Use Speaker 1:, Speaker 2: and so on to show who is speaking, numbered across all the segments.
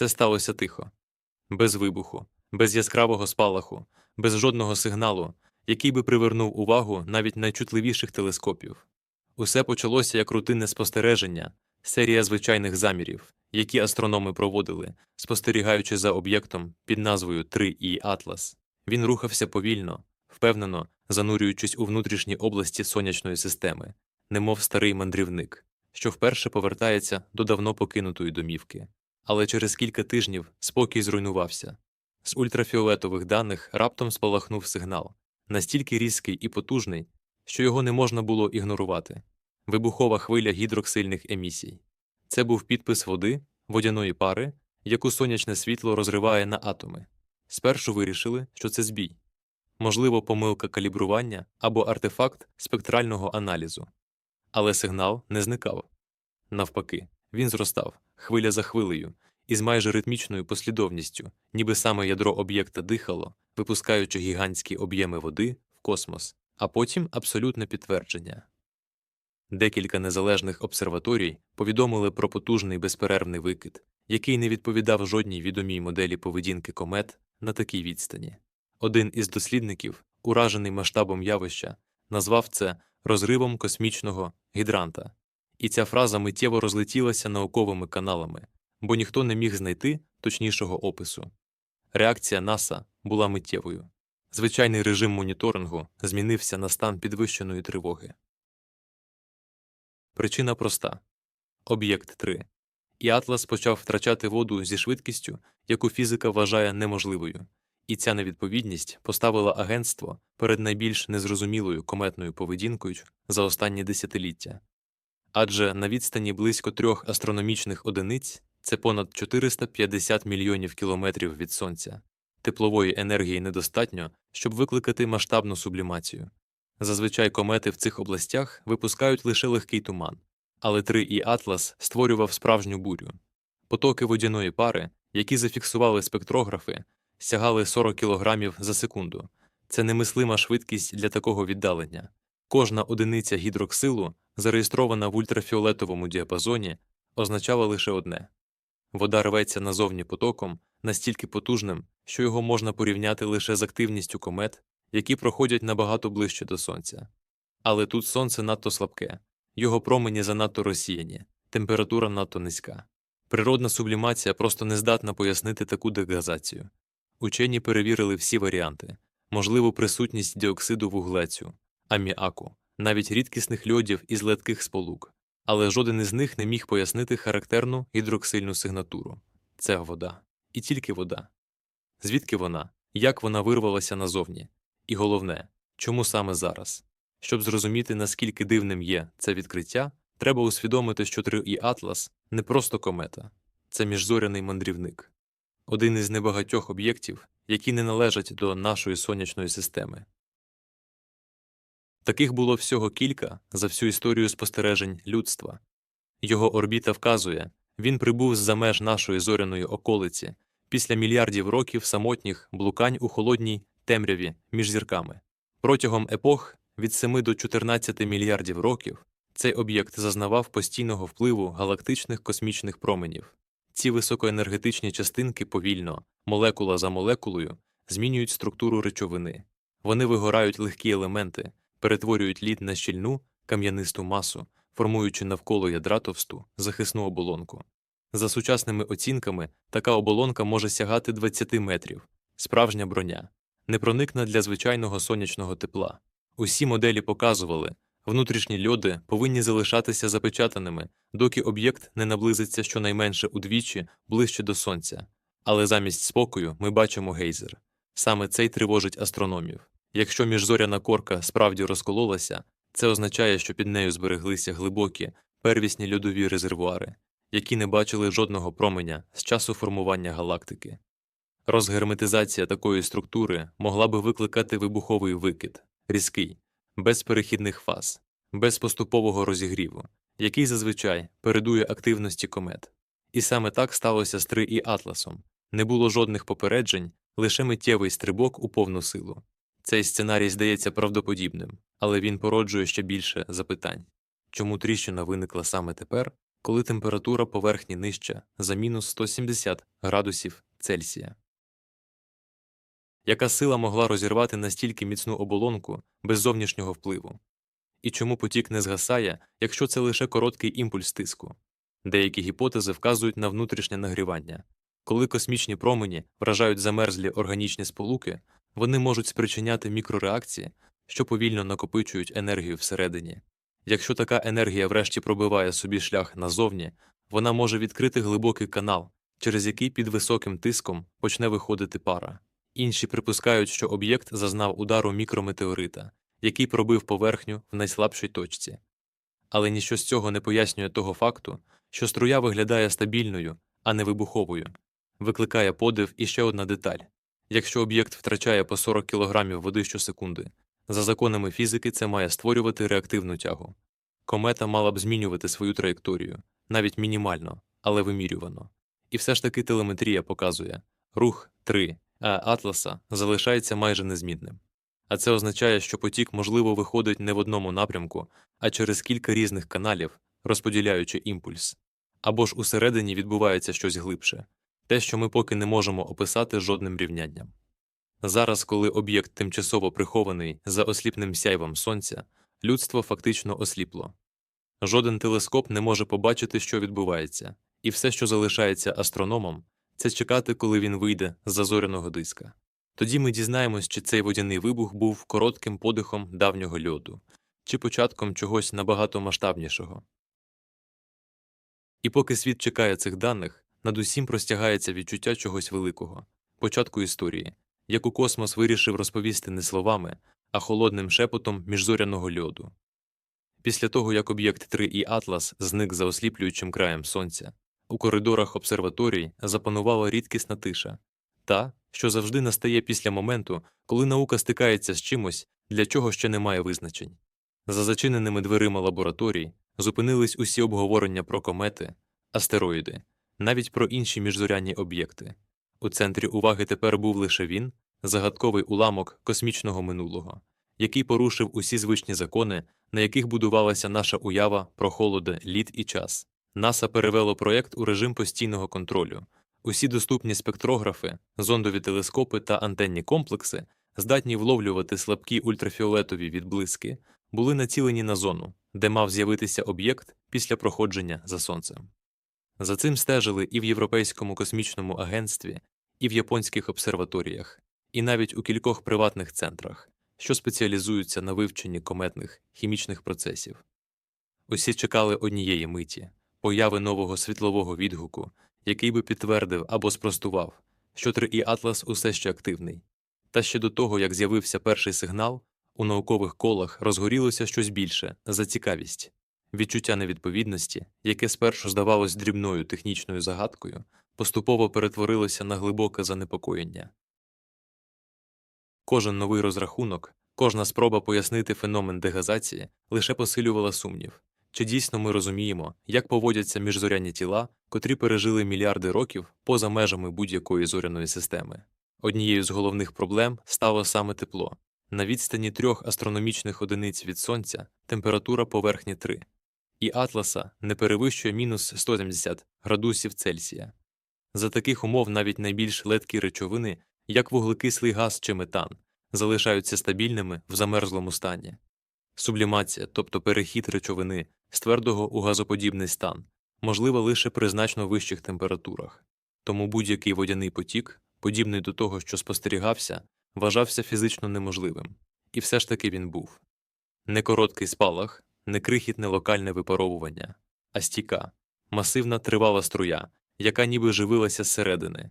Speaker 1: Це сталося тихо, без вибуху, без яскравого спалаху, без жодного сигналу, який би привернув увагу навіть найчутливіших телескопів. Усе почалося як рутинне спостереження, серія звичайних замірів, які астрономи проводили, спостерігаючи за об'єктом під назвою 3І Атлас. Він рухався повільно, впевнено, занурюючись у внутрішні області сонячної системи, немов старий мандрівник, що вперше повертається до давно покинутої домівки. Але через кілька тижнів спокій зруйнувався. З ультрафіолетових даних раптом спалахнув сигнал, настільки різкий і потужний, що його не можна було ігнорувати. Вибухова хвиля гідроксильних емісій. Це був підпис води, водяної пари, яку сонячне світло розриває на атоми. Спершу вирішили, що це збій, можливо, помилка калібрування або артефакт спектрального аналізу. Але сигнал не зникав. Навпаки, він зростав, хвиля за хвилею, із майже ритмічною послідовністю, ніби саме ядро об'єкта дихало, випускаючи гігантські об'єми води в космос, а потім абсолютне підтвердження. Декілька незалежних обсерваторій повідомили про потужний безперервний викид, який не відповідав жодній відомій моделі поведінки комет на такій відстані. Один із дослідників, уражений масштабом явища, назвав це розривом космічного гідранта. І ця фраза миттєво розлетілася науковими каналами, бо ніхто не міг знайти точнішого опису. Реакція НАСА була миттєвою. Звичайний режим моніторингу змінився на стан підвищеної тривоги. Причина проста об'єкт 3. І Атлас почав втрачати воду зі швидкістю, яку фізика вважає неможливою, і ця невідповідність поставила агентство перед найбільш незрозумілою кометною поведінкою за останні десятиліття. Адже на відстані близько трьох астрономічних одиниць це понад 450 мільйонів кілометрів від Сонця. Теплової енергії недостатньо, щоб викликати масштабну сублімацію. Зазвичай комети в цих областях випускають лише легкий туман, але 3 і Атлас створював справжню бурю. Потоки водяної пари, які зафіксували спектрографи, сягали 40 кг за секунду. Це немислима швидкість для такого віддалення. Кожна одиниця гідроксилу, зареєстрована в ультрафіолетовому діапазоні, означала лише одне вода рветься назовні потоком настільки потужним, що його можна порівняти лише з активністю комет, які проходять набагато ближче до сонця. Але тут сонце надто слабке, його промені занадто розсіяні, температура надто низька. Природна сублімація просто не здатна пояснити таку дегазацію. Учені перевірили всі варіанти можливу присутність діоксиду вуглецю, аміаку, навіть рідкісних льодів із летких сполук, але жоден із них не міг пояснити характерну гідроксильну сигнатуру. Це вода, і тільки вода. Звідки вона, як вона вирвалася назовні, і головне, чому саме зараз? Щоб зрозуміти, наскільки дивним є це відкриття, треба усвідомити, що 3 і Атлас не просто комета, це міжзоряний мандрівник, один із небагатьох об'єктів, які не належать до нашої сонячної системи. Таких було всього кілька за всю історію спостережень людства. Його орбіта вказує він прибув з-за меж нашої зоряної околиці після мільярдів років самотніх блукань у холодній темряві між зірками. Протягом епох від 7 до 14 мільярдів років цей об'єкт зазнавав постійного впливу галактичних космічних променів. Ці високоенергетичні частинки повільно, молекула за молекулою, змінюють структуру речовини. Вони вигорають легкі елементи, перетворюють лід на щільну кам'янисту масу, формуючи навколо ядра товсту захисну оболонку. За сучасними оцінками, така оболонка може сягати 20 метрів, справжня броня, непроникна для звичайного сонячного тепла. Усі моделі показували, внутрішні льоди повинні залишатися запечатаними, доки об'єкт не наблизиться щонайменше удвічі ближче до сонця. Але замість спокою ми бачимо гейзер. Саме цей тривожить астрономів. Якщо міжзоряна корка справді розкололася, це означає, що під нею збереглися глибокі, первісні льодові резервуари, які не бачили жодного променя з часу формування галактики. Розгерметизація такої структури могла би викликати вибуховий викид, різкий, без перехідних фаз, без поступового розігріву, який зазвичай передує активності комет. І саме так сталося з 3 і Атласом не було жодних попереджень, лише миттєвий стрибок у повну силу. Цей сценарій здається правдоподібним, але він породжує ще більше запитань чому тріщина виникла саме тепер, коли температура поверхні нижча за мінус 170 градусів Цельсія. Яка сила могла розірвати настільки міцну оболонку без зовнішнього впливу? І чому потік не згасає, якщо це лише короткий імпульс тиску? Деякі гіпотези вказують на внутрішнє нагрівання. Коли космічні промені вражають замерзлі органічні сполуки, вони можуть спричиняти мікрореакції, що повільно накопичують енергію всередині. Якщо така енергія врешті пробиває собі шлях назовні, вона може відкрити глибокий канал, через який під високим тиском почне виходити пара. Інші припускають, що об'єкт зазнав удару мікрометеорита, який пробив поверхню в найслабшій точці. Але ніщо з цього не пояснює того факту, що струя виглядає стабільною, а не вибуховою. Викликає подив і ще одна деталь. Якщо об'єкт втрачає по 40 кг води щосекунди, за законами фізики це має створювати реактивну тягу. Комета мала б змінювати свою траєкторію, навіть мінімально, але вимірювано. І все ж таки телеметрія показує рух 3, а Атласа залишається майже незмінним. А це означає, що потік, можливо, виходить не в одному напрямку, а через кілька різних каналів, розподіляючи імпульс. Або ж усередині відбувається щось глибше, те, що ми поки не можемо описати жодним рівнянням. Зараз, коли об'єкт тимчасово прихований за осліпним сяйвом сонця, людство фактично осліпло. Жоден телескоп не може побачити, що відбувається, і все, що залишається астрономом, це чекати, коли він вийде з зазоряного диска. Тоді ми дізнаємось, чи цей водяний вибух був коротким подихом давнього льоду, чи початком чогось набагато масштабнішого. І поки світ чекає цих даних, над усім простягається відчуття чогось великого, початку історії, яку космос вирішив розповісти не словами, а холодним шепотом міжзоряного льоду. Після того, як об'єкт 3 і Атлас зник за осліплюючим краєм сонця, у коридорах обсерваторій запанувала рідкісна тиша, та, що завжди настає після моменту, коли наука стикається з чимось, для чого ще немає визначень. За зачиненими дверима лабораторій зупинились усі обговорення про комети, астероїди, навіть про інші міжзорянні об'єкти. У центрі уваги тепер був лише він, загадковий уламок космічного минулого, який порушив усі звичні закони, на яких будувалася наша уява про холоди, лід і час. НАСА перевело проєкт у режим постійного контролю. Усі доступні спектрографи, зондові телескопи та антенні комплекси, здатні вловлювати слабкі ультрафіолетові відблиски, були націлені на зону, де мав з'явитися об'єкт після проходження за сонцем. За цим стежили і в Європейському космічному агентстві, і в японських обсерваторіях, і навіть у кількох приватних центрах, що спеціалізуються на вивченні кометних хімічних процесів. Усі чекали однієї миті появи нового світлового відгуку, який би підтвердив або спростував, що 3І Атлас усе ще активний. Та ще до того, як з'явився перший сигнал, у наукових колах розгорілося щось більше за цікавість. Відчуття невідповідності, яке спершу здавалось дрібною технічною загадкою, поступово перетворилося на глибоке занепокоєння. Кожен новий розрахунок, кожна спроба пояснити феномен дегазації лише посилювала сумнів, чи дійсно ми розуміємо, як поводяться міжзоряні тіла, котрі пережили мільярди років поза межами будь-якої зоряної системи. Однією з головних проблем стало саме тепло. На відстані трьох астрономічних одиниць від Сонця температура поверхні 3, і Атласа не перевищує мінус 170 градусів Цельсія. За таких умов навіть найбільш ледкі речовини, як вуглекислий газ чи метан, залишаються стабільними в замерзлому стані. Сублімація, тобто перехід речовини з твердого у газоподібний стан, можлива лише при значно вищих температурах, тому будь-який водяний потік, подібний до того, що спостерігався, вважався фізично неможливим, і все ж таки він був. Не короткий спалах, не крихітне локальне випаровування, а стійка, масивна тривала струя, яка ніби живилася зсередини.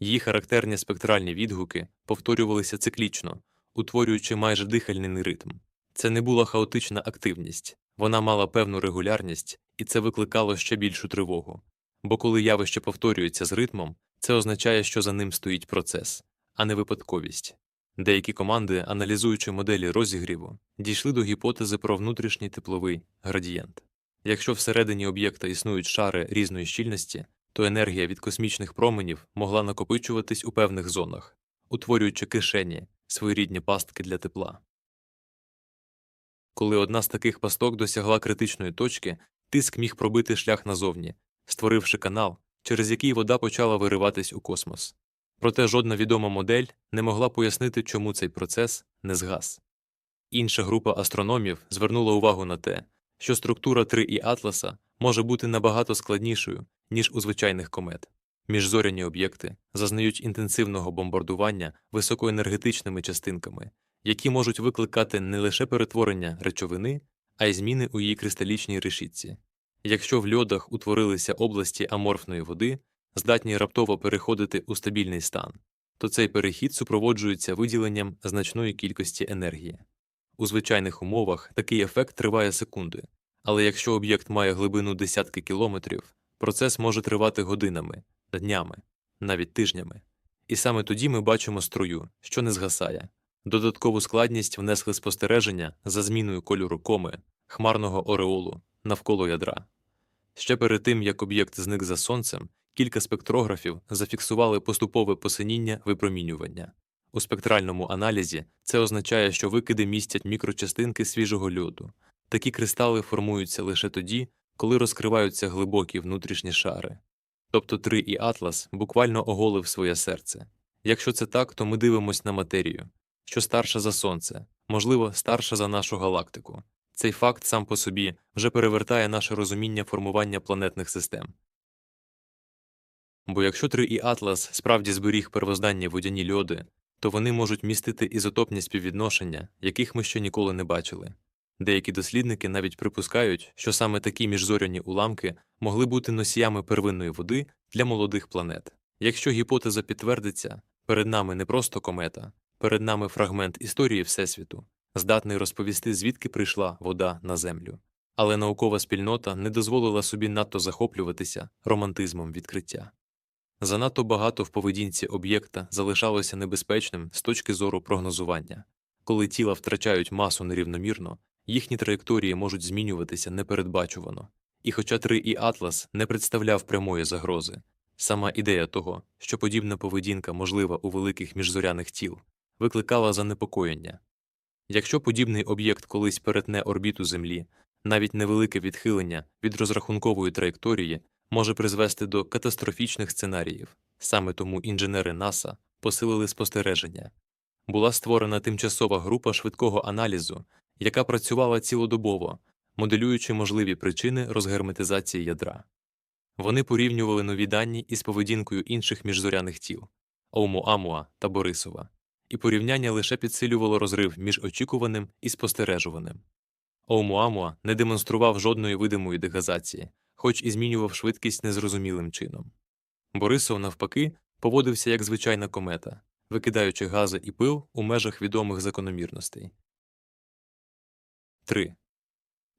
Speaker 1: Її характерні спектральні відгуки повторювалися циклічно, утворюючи майже дихальний ритм. Це не була хаотична активність, вона мала певну регулярність, і це викликало ще більшу тривогу. Бо коли явище повторюється з ритмом, це означає, що за ним стоїть процес, а не випадковість. Деякі команди, аналізуючи моделі розігріву, дійшли до гіпотези про внутрішній тепловий градієнт. Якщо всередині об'єкта існують шари різної щільності, то енергія від космічних променів могла накопичуватись у певних зонах, утворюючи кишені, своєрідні пастки для тепла. Коли одна з таких пасток досягла критичної точки, Тиск міг пробити шлях назовні, створивши канал, через який вода почала вириватись у космос. Проте жодна відома модель не могла пояснити, чому цей процес не згас. Інша група астрономів звернула увагу на те, що структура 3 і Атласа може бути набагато складнішою, ніж у звичайних комет. Міжзоряні об'єкти зазнають інтенсивного бомбардування високоенергетичними частинками, які можуть викликати не лише перетворення речовини, а й зміни у її кристалічній решітці. Якщо в льодах утворилися області аморфної води, здатні раптово переходити у стабільний стан, то цей перехід супроводжується виділенням значної кількості енергії. У звичайних умовах такий ефект триває секунди, але якщо об'єкт має глибину десятки кілометрів, процес може тривати годинами, днями, навіть тижнями. І саме тоді ми бачимо струю, що не згасає. Додаткову складність внесли спостереження за зміною кольору коми, хмарного ореолу навколо ядра. Ще перед тим, як об'єкт зник за сонцем, кілька спектрографів зафіксували поступове посиніння випромінювання. У спектральному аналізі це означає, що викиди містять мікрочастинки свіжого льоду. Такі кристали формуються лише тоді, коли розкриваються глибокі внутрішні шари. Тобто 3 і Атлас буквально оголив своє серце. Якщо це так, то ми дивимось на матерію, що старша за Сонце, можливо, старша за нашу галактику. Цей факт сам по собі вже перевертає наше розуміння формування планетних систем. Бо якщо 3 і Атлас справді зберіг первозданні водяні льоди, то вони можуть містити ізотопні співвідношення, яких ми ще ніколи не бачили. Деякі дослідники навіть припускають, що саме такі міжзоряні уламки могли бути носіями первинної води для молодих планет. Якщо гіпотеза підтвердиться, перед нами не просто комета, перед нами фрагмент історії Всесвіту, здатний розповісти, звідки прийшла вода на Землю. Але наукова спільнота не дозволила собі надто захоплюватися романтизмом відкриття. Занадто багато в поведінці об'єкта залишалося небезпечним з точки зору прогнозування. Коли тіла втрачають масу нерівномірно, їхні траєкторії можуть змінюватися непередбачувано. І хоча 3 і Атлас не представляв прямої загрози, сама ідея того, що подібна поведінка можлива у великих міжзоряних тіл, викликала занепокоєння. Якщо подібний об'єкт колись перетне орбіту Землі, навіть невелике відхилення від розрахункової траєкторії може призвести до катастрофічних сценаріїв. Саме тому інженери НАСА посилили спостереження. Була створена тимчасова група швидкого аналізу, яка працювала цілодобово, моделюючи можливі причини розгерметизації ядра. Вони порівнювали нові дані із поведінкою інших міжзоряних тіл Оумуамуа та Борисова, і порівняння лише підсилювало розрив між очікуваним і спостережуваним. Оумуамуа не демонстрував жодної видимої дегазації, хоч і змінював швидкість незрозумілим чином. Борисов, навпаки, поводився як звичайна комета, викидаючи гази і пил у межах відомих закономірностей. 3.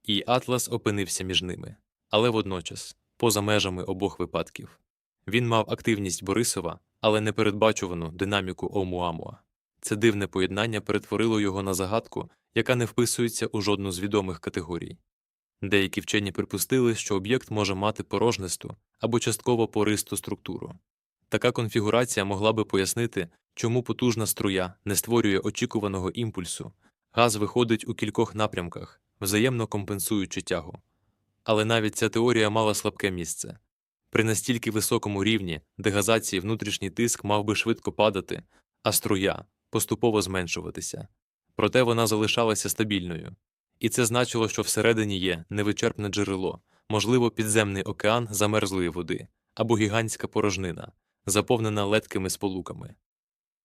Speaker 1: І Атлас опинився між ними, але водночас, поза межами обох випадків. Він мав активність Борисова, але непередбачувану динаміку Оумуамуа. Це дивне поєднання перетворило його на загадку, яка не вписується у жодну з відомих категорій. Деякі вчені припустили, що об'єкт може мати порожнисту або частково пористу структуру. Така конфігурація могла би пояснити, чому потужна струя не створює очікуваного імпульсу, газ виходить у кількох напрямках, взаємно компенсуючи тягу. Але навіть ця теорія мала слабке місце. При настільки високому рівні дегазації внутрішній тиск мав би швидко падати, а струя поступово зменшуватися. Проте вона залишалася стабільною. І це значило, що всередині є невичерпне джерело, можливо, підземний океан замерзлої води або гігантська порожнина, заповнена леткими сполуками.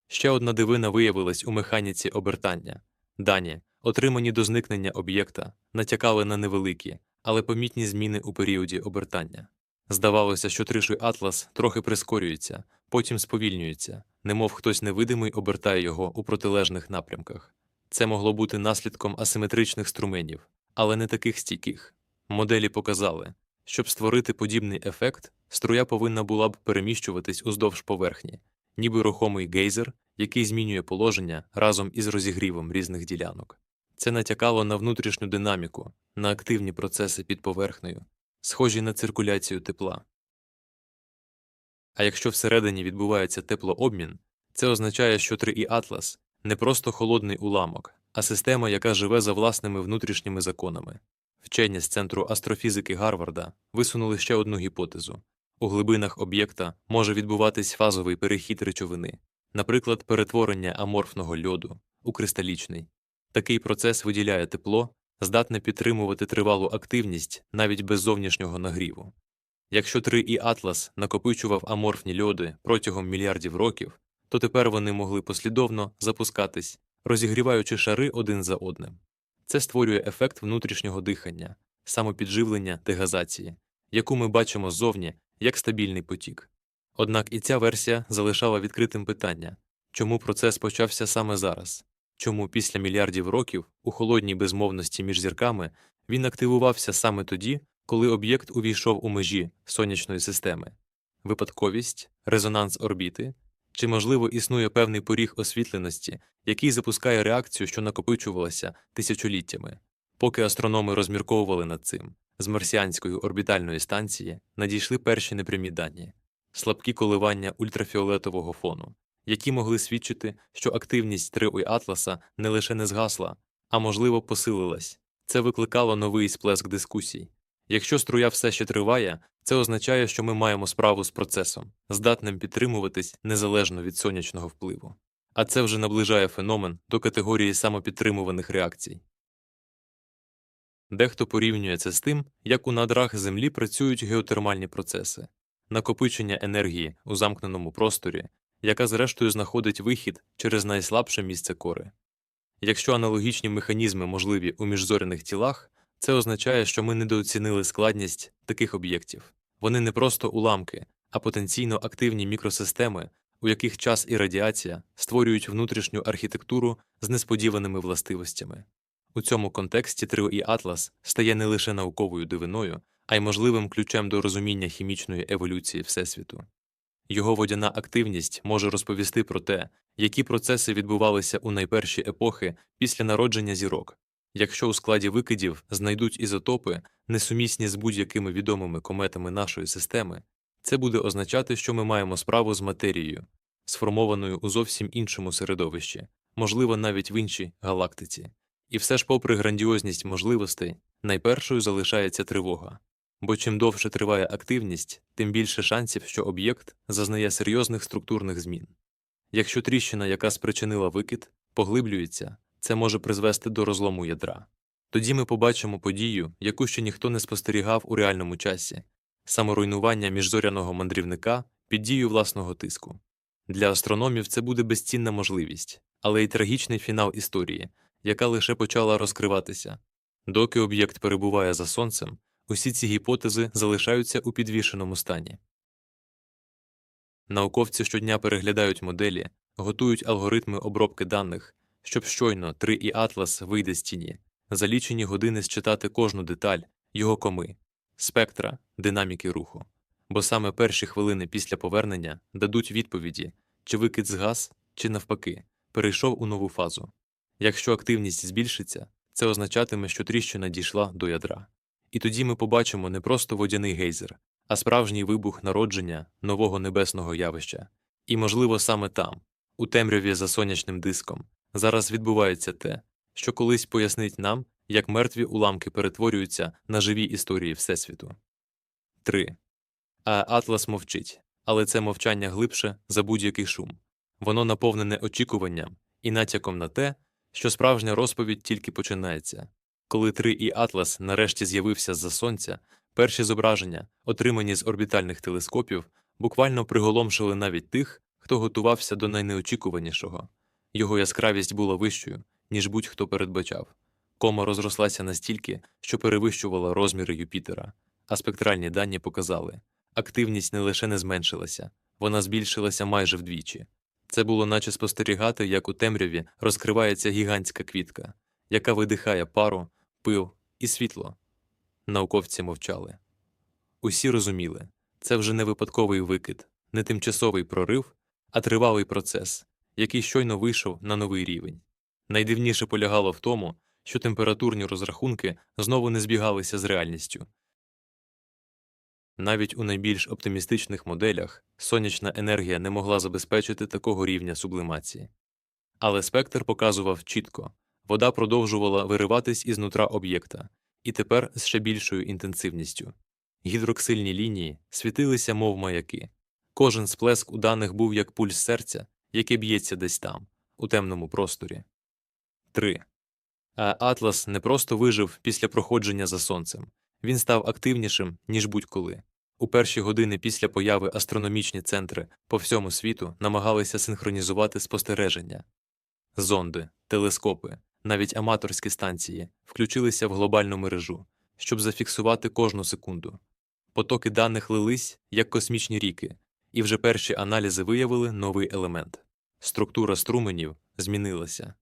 Speaker 1: Ще одна дивина виявилась у механіці обертання дані, отримані до зникнення об'єкта, натякали на невеликі, але помітні зміни у періоді обертання. Здавалося, що триший атлас трохи прискорюється, потім сповільнюється, немов хтось невидимий обертає його у протилежних напрямках. Це могло бути наслідком асиметричних струменів, але не таких стійких. Моделі показали, щоб створити подібний ефект, струя повинна була б переміщуватись уздовж поверхні, ніби рухомий гейзер, який змінює положення разом із розігрівом різних ділянок. Це натякало на внутрішню динаміку, на активні процеси під поверхнею, схожі на циркуляцію тепла. А якщо всередині відбувається теплообмін, це означає, що 3 і Атлас не просто холодний уламок, а система, яка живе за власними внутрішніми законами. вчені з Центру астрофізики Гарварда висунули ще одну гіпотезу. У глибинах об'єкта може відбуватись фазовий перехід речовини, наприклад, перетворення аморфного льоду у кристалічний. Такий процес виділяє тепло, здатне підтримувати тривалу активність навіть без зовнішнього нагріву. Якщо 3І Атлас накопичував аморфні льоди протягом мільярдів років, то тепер вони могли послідовно запускатись, розігріваючи шари один за одним. Це створює ефект внутрішнього дихання, самопідживлення дегазації, яку ми бачимо ззовні як стабільний потік. Однак і ця версія залишала відкритим питання чому процес почався саме зараз, чому після мільярдів років у холодній безмовності між зірками він активувався саме тоді, коли об'єкт увійшов у межі сонячної системи випадковість, резонанс орбіти, чи, можливо, існує певний поріг освітленості, який запускає реакцію, що накопичувалася тисячоліттями. Поки астрономи розмірковували над цим, з марсіанської орбітальної станції надійшли перші непрямі дані слабкі коливання ультрафіолетового фону, які могли свідчити, що активність триой Атласа не лише не згасла, а можливо посилилась. Це викликало новий сплеск дискусій. Якщо струя все ще триває, це означає, що ми маємо справу з процесом, здатним підтримуватись незалежно від сонячного впливу. А це вже наближає феномен до категорії самопідтримуваних реакцій. Дехто порівнює це з тим, як у надрах Землі працюють геотермальні процеси, накопичення енергії у замкненому просторі, яка зрештою знаходить вихід через найслабше місце кори. Якщо аналогічні механізми можливі у міжзоряних тілах, це означає, що ми недооцінили складність таких об'єктів. Вони не просто уламки, а потенційно активні мікросистеми, у яких час і радіація створюють внутрішню архітектуру з несподіваними властивостями. У цьому контексті Трио Атлас стає не лише науковою дивиною, а й можливим ключем до розуміння хімічної еволюції Всесвіту. Його водяна активність може розповісти про те, які процеси відбувалися у найперші епохи після народження зірок. Якщо у складі викидів знайдуть ізотопи, несумісні з будь-якими відомими кометами нашої системи, це буде означати, що ми маємо справу з матерією, сформованою у зовсім іншому середовищі, можливо, навіть в іншій галактиці. І все ж, попри грандіозність можливостей, найпершою залишається тривога. Бо чим довше триває активність, тим більше шансів, що об'єкт зазнає серйозних структурних змін. Якщо тріщина, яка спричинила викид, поглиблюється, це може призвести до розлому ядра. Тоді ми побачимо подію, яку ще ніхто не спостерігав у реальному часі саморуйнування міжзоряного мандрівника під дією власного тиску. Для астрономів це буде безцінна можливість, але й трагічний фінал історії, яка лише почала розкриватися. Доки об'єкт перебуває за сонцем, усі ці гіпотези залишаються у підвішеному стані. Науковці щодня переглядають моделі, готують алгоритми обробки даних, щоб щойно 3 і Атлас вийде з тіні, за лічені години считати кожну деталь, його коми, спектра, динаміки руху. Бо саме перші хвилини після повернення дадуть відповіді, чи викид згас, чи навпаки, перейшов у нову фазу. Якщо активність збільшиться, це означатиме, що тріщина дійшла до ядра. І тоді ми побачимо не просто водяний гейзер, а справжній вибух народження нового небесного явища. І, можливо, саме там, у темряві за сонячним диском, зараз відбувається те, що колись пояснить нам, як мертві уламки перетворюються на живі історії Всесвіту. 3. А Атлас мовчить, але це мовчання глибше за будь-який шум. Воно наповнене очікуванням і натяком на те, що справжня розповідь тільки починається. Коли 3 і Атлас нарешті з'явився з-за сонця, перші зображення, отримані з орбітальних телескопів, буквально приголомшили навіть тих, хто готувався до найнеочікуванішого. Його яскравість була вищою, ніж будь-хто передбачав. Кома розрослася настільки, що перевищувала розміри Юпітера, а спектральні дані показали активність не лише не зменшилася, вона збільшилася майже вдвічі. Це було наче спостерігати, як у темряві розкривається гігантська квітка, яка видихає пару, пил і світло. Науковці мовчали. Усі розуміли це вже не випадковий викид, не тимчасовий прорив, а тривалий процес, який щойно вийшов на новий рівень. Найдивніше полягало в тому, що температурні розрахунки знову не збігалися з реальністю. Навіть у найбільш оптимістичних моделях сонячна енергія не могла забезпечити такого рівня сублимації. Але спектр показував чітко вода продовжувала вириватись із нутра об'єкта, і тепер з ще більшою інтенсивністю. Гідроксильні лінії світилися, мов маяки. Кожен сплеск у даних був як пульс серця, яке б'ється десь там, у темному просторі. 3. А Атлас не просто вижив після проходження за сонцем, він став активнішим, ніж будь-коли. У перші години після появи астрономічні центри по всьому світу намагалися синхронізувати спостереження. Зонди, телескопи, навіть аматорські станції включилися в глобальну мережу, щоб зафіксувати кожну секунду. Потоки даних лились, як космічні ріки, і вже перші аналізи виявили новий елемент. Структура струменів змінилася.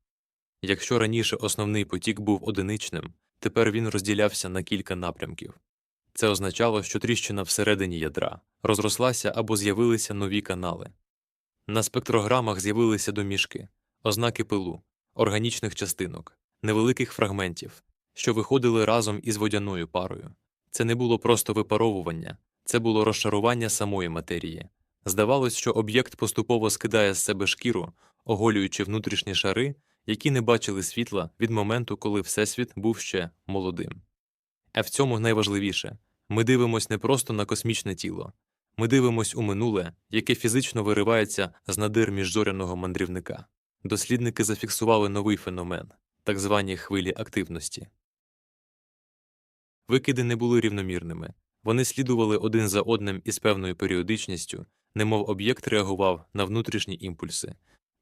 Speaker 1: Якщо раніше основний потік був одиничним, тепер він розділявся на кілька напрямків. Це означало, що тріщина всередині ядра розрослася або з'явилися нові канали. На спектрограмах з'явилися домішки, ознаки пилу, органічних частинок, невеликих фрагментів, що виходили разом із водяною парою. Це не було просто випаровування, це було розшарування самої матерії. Здавалось, що об'єкт поступово скидає з себе шкіру, оголюючи внутрішні шари, які не бачили світла від моменту, коли Всесвіт був ще молодим. А в цьому найважливіше ми дивимось не просто на космічне тіло, ми дивимось у минуле, яке фізично виривається з надир міжзоряного мандрівника. Дослідники зафіксували новий феномен так звані хвилі активності. Викиди не були рівномірними, вони слідували один за одним із певною періодичністю, немов об'єкт реагував на внутрішні імпульси.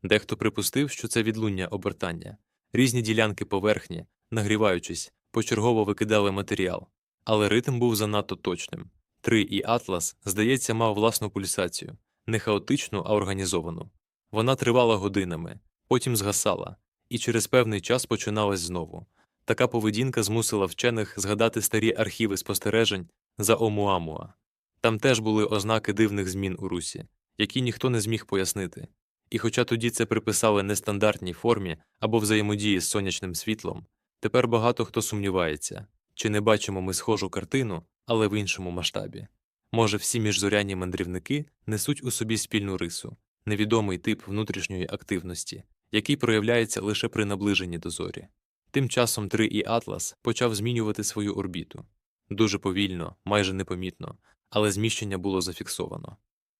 Speaker 1: Дехто припустив, що це відлуння обертання, різні ділянки поверхні, нагріваючись, почергово викидали матеріал, але ритм був занадто точним. Три і Атлас, здається, мав власну пульсацію, не хаотичну, а організовану. Вона тривала годинами, потім згасала, і через певний час починалась знову. Така поведінка змусила вчених згадати старі архіви спостережень за Омуамуа. Там теж були ознаки дивних змін у русі, які ніхто не зміг пояснити. І хоча тоді це приписали нестандартній формі або взаємодії з сонячним світлом, тепер багато хто сумнівається, чи не бачимо ми схожу картину, але в іншому масштабі. Може, всі міжзоряні мандрівники несуть у собі спільну рису, невідомий тип внутрішньої активності, який проявляється лише при наближенні до зорі. Тим часом 3 і Атлас почав змінювати свою орбіту дуже повільно, майже непомітно, але зміщення було зафіксовано.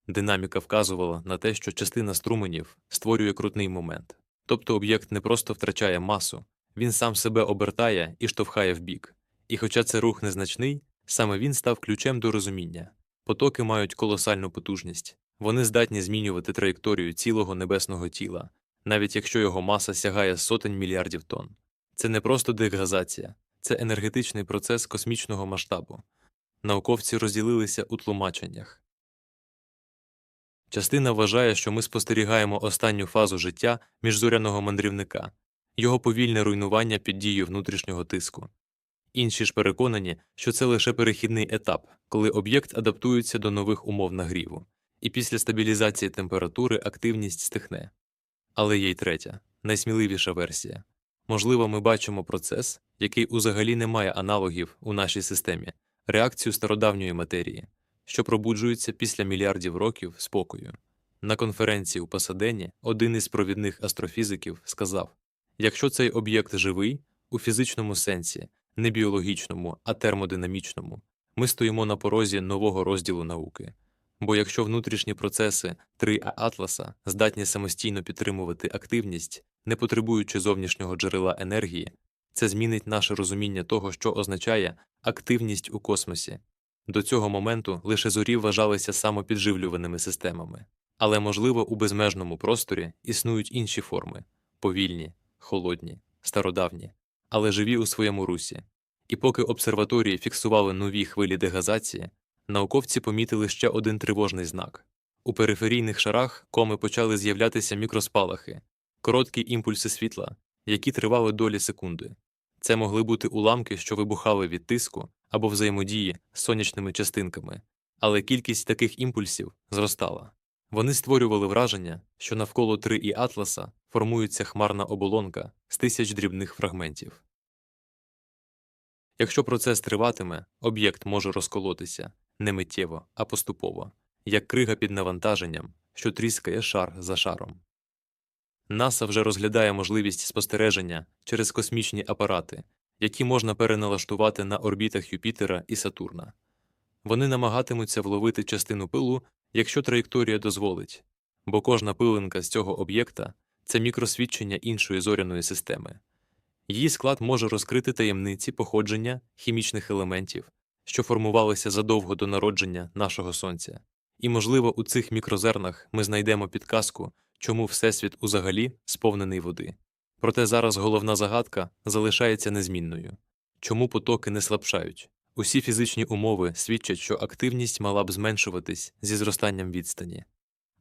Speaker 1: Динаміка вказувала на те, що частина струменів створює крутний момент, тобто об'єкт не просто втрачає масу, він сам себе обертає і штовхає вбік. І хоча це рух незначний, саме він став ключем до розуміння. Потоки мають колосальну потужність, вони здатні змінювати траєкторію цілого небесного тіла, навіть якщо його маса сягає сотень мільярдів тонн. Це не просто дегазація, це енергетичний процес космічного масштабу. Науковці розділилися у тлумаченнях. Частина вважає, що ми спостерігаємо останню фазу життя міжзоряного мандрівника, його повільне руйнування під дією внутрішнього тиску. Інші ж переконані, що це лише перехідний етап, коли об'єкт адаптується до нових умов нагріву, і після стабілізації температури активність стихне. Але є й третя, найсміливіша версія. Можливо, ми бачимо процес, який узагалі не має аналогів у нашій системі, реакцію стародавньої матерії, що пробуджується після мільярдів років спокою. На конференції у Пасадені один із провідних астрофізиків сказав якщо цей об'єкт живий у фізичному сенсі, не біологічному, а термодинамічному, ми стоїмо на порозі нового розділу науки. Бо якщо внутрішні процеси 3 Атласа здатні самостійно підтримувати активність, не потребуючи зовнішнього джерела енергії, це змінить наше розуміння того, що означає активність у космосі. До цього моменту лише зорі вважалися самопідживлюваними системами, але, можливо, у безмежному просторі існують інші форми повільні, холодні, стародавні, але живі у своєму русі. І поки обсерваторії фіксували нові хвилі дегазації, науковці помітили ще один тривожний знак. У периферійних шарах коми почали з'являтися мікроспалахи, короткі імпульси світла, які тривали долі секунди. Це могли бути уламки, що вибухали від тиску або взаємодії з сонячними частинками, але кількість таких імпульсів зростала. Вони створювали враження, що навколо 3 і Атласа формується хмарна оболонка з тисяч дрібних фрагментів. Якщо процес триватиме, об'єкт може розколотися не миттєво, а поступово, як крига під навантаженням, що тріскає шар за шаром. НАСА вже розглядає можливість спостереження через космічні апарати, які можна переналаштувати на орбітах Юпітера і Сатурна. Вони намагатимуться вловити частину пилу, якщо траєкторія дозволить, бо кожна пилинка з цього об'єкта це мікросвідчення іншої зоряної системи. Її склад може розкрити таємниці походження хімічних елементів, що формувалися задовго до народження нашого Сонця. І, можливо, у цих мікрозернах ми знайдемо підказку, чому Всесвіт узагалі сповнений води. Проте зараз головна загадка залишається незмінною чому потоки не слабшають? Усі фізичні умови свідчать, що активність мала б зменшуватись зі зростанням відстані.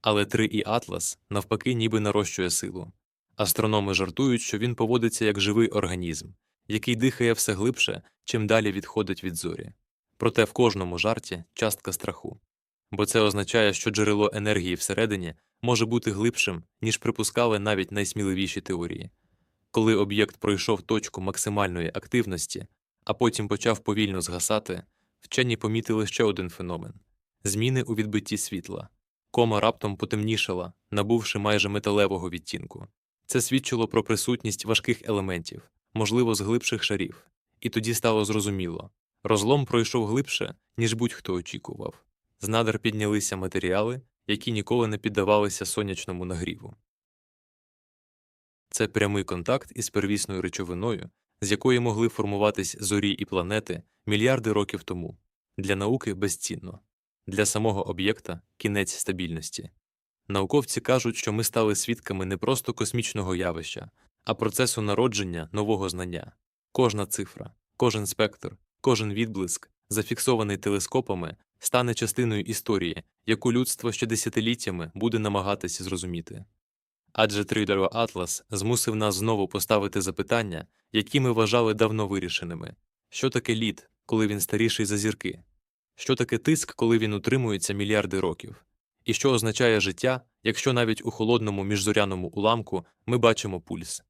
Speaker 1: Але 3 і Атлас навпаки ніби нарощує силу. Астрономи жартують, що він поводиться як живий організм, який дихає все глибше, чим далі відходить від зорі. Проте в кожному жарті частка страху. Бо це означає, що джерело енергії всередині може бути глибшим, ніж припускали навіть найсміливіші теорії. Коли об'єкт пройшов точку максимальної активності, а потім почав повільно згасати, вчені помітили ще один феномен зміни у відбитті світла. Кома раптом потемнішала, набувши майже металевого відтінку. Це свідчило про присутність важких елементів, можливо, з глибших шарів, і тоді стало зрозуміло розлом пройшов глибше, ніж будь-хто очікував. З надр піднялися матеріали, які ніколи не піддавалися сонячному нагріву. Це прямий контакт із первісною речовиною, з якої могли формуватись зорі і планети мільярди років тому. Для науки безцінно, для самого об'єкта кінець стабільності. Науковці кажуть, що ми стали свідками не просто космічного явища, а процесу народження нового знання. Кожна цифра, кожен спектр, кожен відблиск, зафіксований телескопами, стане частиною історії, яку людство ще десятиліттями буде намагатися зрозуміти. Адже трейдеро Атлас змусив нас знову поставити запитання, які ми вважали давно вирішеними що таке лід, коли він старіший за зірки, що таке тиск, коли він утримується мільярди років, і що означає життя, якщо навіть у холодному міжзоряному уламку ми бачимо пульс.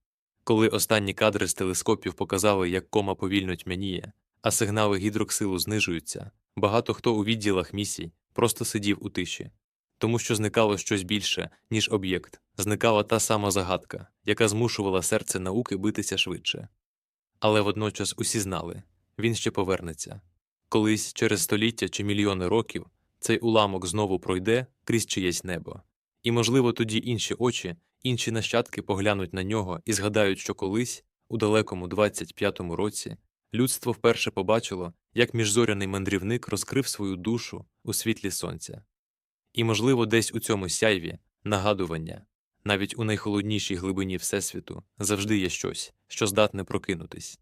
Speaker 1: Коли останні кадри з телескопів показали, як кома повільно тьмяніє, а сигнали гідроксилу знижуються, багато хто у відділах місій просто сидів у тиші, тому що зникало щось більше, ніж об'єкт, зникала та сама загадка, яка змушувала серце науки битися швидше. Але водночас усі знали він ще повернеться. Колись через століття чи мільйони років цей уламок знову пройде крізь чиєсь небо, і, можливо, тоді інші очі, інші нащадки поглянуть на нього і згадають, що колись, у далекому 25-му році, людство вперше побачило, як міжзоряний мандрівник розкрив свою душу у світлі сонця. І, можливо, десь у цьому сяйві нагадування, навіть у найхолоднішій глибині Всесвіту завжди є щось, що здатне прокинутись.